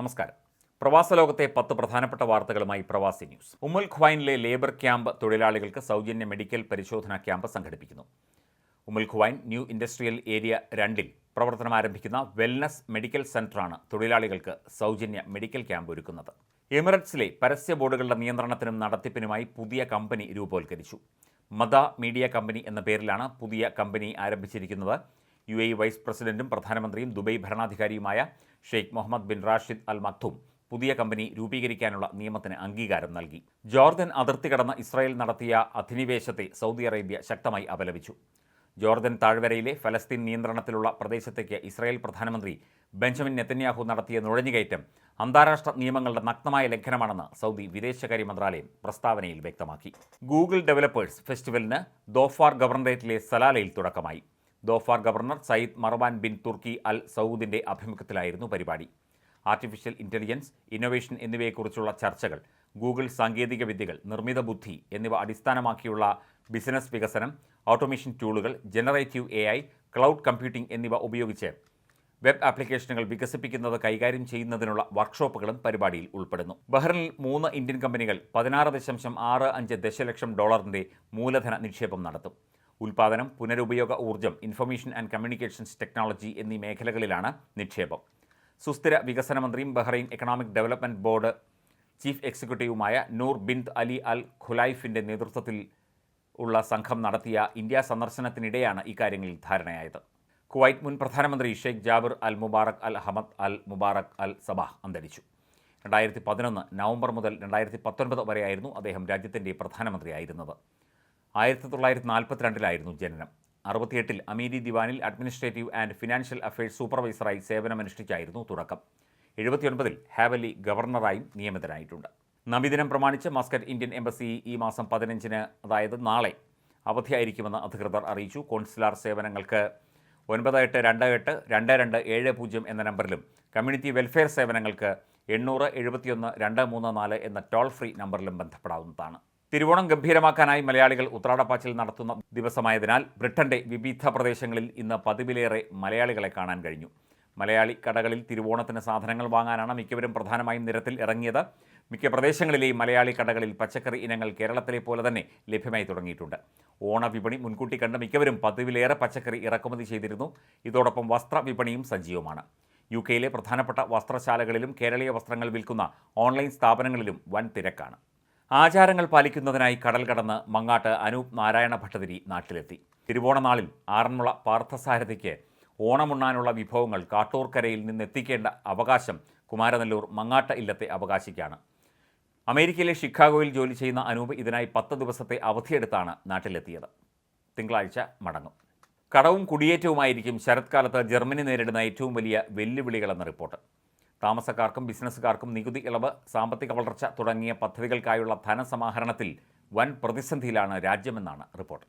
നമസ്കാരം. പ്രവാസ ലോകത്തെ പത്ത് പ്രധാനപ്പെട്ട വാർത്തകളുമായി പ്രവാസി ന്യൂസ്. ഉമ്മുൽ ഖ്വൈനിലെ ലേബർ ക്യാമ്പ് തൊഴിലാളികൾക്ക് സൗജന്യ മെഡിക്കൽ പരിശോധനാ ക്യാമ്പ് സംഘടിപ്പിക്കുന്നു. ഉമ്മുൽ ഖ്വൈൻ ന്യൂ ഇൻഡസ്ട്രിയൽ ഏരിയ രണ്ടിൽ പ്രവർത്തനം ആരംഭിക്കുന്ന വെൽനസ് മെഡിക്കൽ സെന്ററാണ് തൊഴിലാളികൾക്ക് സൗജന്യ മെഡിക്കൽ ക്യാമ്പ് ഒരുക്കുന്നത്. എമിറേറ്റ്സിലെ പരസ്യ ബോർഡുകളുടെ നിയന്ത്രണത്തിനും നടത്തിപ്പിനുമായി പുതിയ കമ്പനി രൂപവൽക്കരിച്ചു. മദ മീഡിയ കമ്പനി എന്ന പേരിലാണ് പുതിയ കമ്പനി ആരംഭിച്ചിരിക്കുന്നത്. യു എ വൈസ് പ്രസിഡന്റും പ്രധാനമന്ത്രിയും Dubai ഭരണാധികാരിയുമായ Sheikh Mohammed bin Rashid Al Maktoum പുതിയ കമ്പനി രൂപീകരിക്കാനുള്ള നിയമത്തിന് അംഗീകാരം നൽകി. ജോർദൻ അതിർത്തി കടന്ന ഇസ്രായേൽ നടത്തിയ അധിനിവേശത്തെ സൗദി അറേബ്യ ശക്തമായി അപലപിച്ചു. ജോർദൻ താഴ്വരയിലെ ഫലസ്തീൻ നിയന്ത്രണത്തിലുള്ള പ്രദേശത്തേക്ക് ഇസ്രായേൽ പ്രധാനമന്ത്രി ബെഞ്ചമിൻ നെത്തന്യാഹു നടത്തിയ നുഴഞ്ഞുകയറ്റം അന്താരാഷ്ട്ര നിയമങ്ങളുടെ നഗ്നമായ ലംഘനമാണെന്ന് സൗദി വിദേശകാര്യ മന്ത്രാലയം പ്രസ്താവനയിൽ വ്യക്തമാക്കി. ഗൂഗിൾ ഡെവലപ്പേഴ്സ് ഫെസ്റ്റിവലിന് ദോഫാർ ഗവർണറേറ്റിലെ സലാലയിൽ തുടക്കമായി. Dhofar governor Sayyid Marwan bin Turki Al സൗദിന്റെ ആഭിമുഖ്യത്തിലായിരുന്നു പരിപാടി. ആർട്ടിഫിഷ്യൽ ഇന്റലിജൻസ് ഇന്നൊവേഷൻ എന്നിവയെക്കുറിച്ചുള്ള ചർച്ചകൾ ഗൂഗിൾ സാങ്കേതിക വിദ്യകൾ നിർമ്മിത ബുദ്ധി എന്നിവ അടിസ്ഥാനമാക്കിയുള്ള ബിസിനസ് വികസനം ഓട്ടോമേഷൻ ടൂളുകൾ generative A I cloud computing എന്നിവ ഉപയോഗിച്ച് വെബ് ആപ്ലിക്കേഷനുകൾ വികസിപ്പിക്കുന്നത് കൈകാര്യം ചെയ്യുന്നതിനുള്ള വർക്ക്ഷോപ്പുകളും പരിപാടിയിൽ ഉൾപ്പെടുന്നു. ബഹ്റിനിൽ മൂന്ന് ഇന്ത്യൻ കമ്പനികൾ പതിനാറ് ദശാംശം ആറ് അഞ്ച് ദശലക്ഷം ഡോളറിന്റെ മൂലധന നിക്ഷേപം നടത്തും. ഉൽപ്പാദനം പുനരുപയോഗ ഊർജം ഇൻഫർമേഷൻ ആൻഡ് കമ്മ്യൂണിക്കേഷൻസ് ടെക്നോളജി എന്നീ മേഖലകളിലാണ് നിക്ഷേപം. സുസ്ഥിര വികസന മന്ത്രിയും Bahrain economic development board chief എക്സിക്യൂട്ടീവുമായ Noor bint Ali Al ഖുലൈഫിന്റെ നേതൃത്വത്തിൽ ഉള്ള സംഘം നടത്തിയ ഇന്ത്യ സന്ദർശനത്തിനിടെയാണ് ഇക്കാര്യങ്ങളിൽ ധാരണയായത്. കുവൈറ്റ് മുൻ പ്രധാനമന്ത്രി Sheikh Jaber Al Mubarak Al Hamad Al Mubarak Al Sabah അന്തരിച്ചു. രണ്ടായിരത്തി പതിനൊന്ന് നവംബർ മുതൽ രണ്ടായിരത്തി പത്തൊൻപത് വരെയായിരുന്നു അദ്ദേഹം രാജ്യത്തിന്റെ പ്രധാനമന്ത്രിയായിരുന്നത്. ആയിരത്തി തൊള്ളായിരത്തി നാൽപ്പത്തിരണ്ടിലായിരുന്നു ജനനം. അറുപത്തിയെട്ടിൽ അമീരി ദിവാനിൽ അഡ്മിനിസ്ട്രേറ്റീവ് ആൻഡ് ഫിനാൻഷ്യൽ അഫയേഴ്സ് സൂപ്പർവൈസറായി സേവനമനുഷ്ഠിച്ചായിരുന്നു തുടക്കം. എഴുപത്തിയൊൻപതിൽ ഹാവലി ഗവർണറായും നിയമിതനായിട്ടുണ്ട്. നബിദിനം പ്രമാണിച്ച് മസ്കറ്റ് ഇന്ത്യൻ എംബസി ഈ മാസം പതിനഞ്ചിന് അതായത് നാളെ അവധിയായിരിക്കുമെന്ന് അധികൃതർ അറിയിച്ചു. കോൺസുലാർ സേവനങ്ങൾക്ക് ഒൻപത് എട്ട് രണ്ട് എട്ട് രണ്ട് രണ്ട് ഏഴ് പൂജ്യം എന്ന നമ്പറിലും കമ്മ്യൂണിറ്റി വെൽഫെയർ സേവനങ്ങൾക്ക് എണ്ണൂറ് എഴുപത്തിയൊന്ന് രണ്ട് മൂന്ന് നാല് എന്ന ടോൾ ഫ്രീ നമ്പറിലും ബന്ധപ്പെടാവുന്നതാണ്. തിരുവോണം ഗംഭീരമാക്കാനായി മലയാളികൾ ഉത്രാടപ്പാച്ചിൽ നടത്തുന്ന ദിവസമായതിനാൽ ബ്രിട്ടന്റെ വിവിധ പ്രദേശങ്ങളിൽ ഇന്ന് പതിവിലേറെ മലയാളികളെ കാണാൻ കഴിഞ്ഞു. മലയാളി കടകളിൽ തിരുവോണത്തിന് സാധനങ്ങൾ വാങ്ങാനാണ് മിക്കവരും പ്രധാനമായും നിരത്തിൽ ഇറങ്ങിയത്. മിക്ക പ്രദേശങ്ങളിലെയും മലയാളി കടകളിൽ പച്ചക്കറി ഇനങ്ങൾ കേരളത്തിലെ പോലെ തന്നെ ലഭ്യമായി തുടങ്ങിയിട്ടുണ്ട്. ഓണവിപണി മുൻകൂട്ടി കണ്ട് മിക്കവരും പതിവിലേറെ പച്ചക്കറി ഇറക്കുമതി ചെയ്തിരുന്നു. ഇതോടൊപ്പം വസ്ത്ര വിപണിയും സജീവമാണ്. യു കെയിലെ പ്രധാനപ്പെട്ട വസ്ത്രശാലകളിലും കേരളീയ വസ്ത്രങ്ങൾ വിൽക്കുന്ന ഓൺലൈൻ സ്ഥാപനങ്ങളിലും വൻ തിരക്കാണ്. ആചാരങ്ങൾ പാലിക്കുന്നതിനായി കടൽ കടന്ന് മങ്ങാട്ട് അനൂപ് നാരായണ ഭട്ടതിരി നാട്ടിലെത്തി. തിരുവോണനാളിൽ ആറന്മുള പാർത്ഥസാരഥിക്ക് ഓണമുണ്ണാനുള്ള വിഭവങ്ങൾ കാട്ടൂർക്കരയിൽ നിന്നെത്തിക്കേണ്ട അവകാശം കുമാരനെല്ലൂർ മങ്ങാട്ട ഇല്ലത്തെ അവകാശിക്കാണ്. അമേരിക്കയിലെ ഷിക്കാഗോയിൽ ജോലി ചെയ്യുന്ന അനൂപ് ഇതിനായി പത്ത് ദിവസത്തെ അവധിയെടുത്താണ് നാട്ടിലെത്തിയത്. തിങ്കളാഴ്ച മടങ്ങും. കടവും കുടിയേറ്റവുമായിരിക്കും ശരത്കാലത്ത് ജർമ്മനി നേരിടുന്ന ഏറ്റവും വലിയ വെല്ലുവിളികളെന്ന റിപ്പോർട്ട്. താമസക്കാർക്കും ബിസിനസ്സുകാർക്കും നികുതി ഇളവ് സാമ്പത്തിക വളർച്ച തുടങ്ങിയ പദ്ധതികൾക്കായുള്ള ധനസമാഹരണത്തിൽ വൻ പ്രതിസന്ധിയിലാണ് രാജ്യമെന്നാണ് റിപ്പോർട്ട്.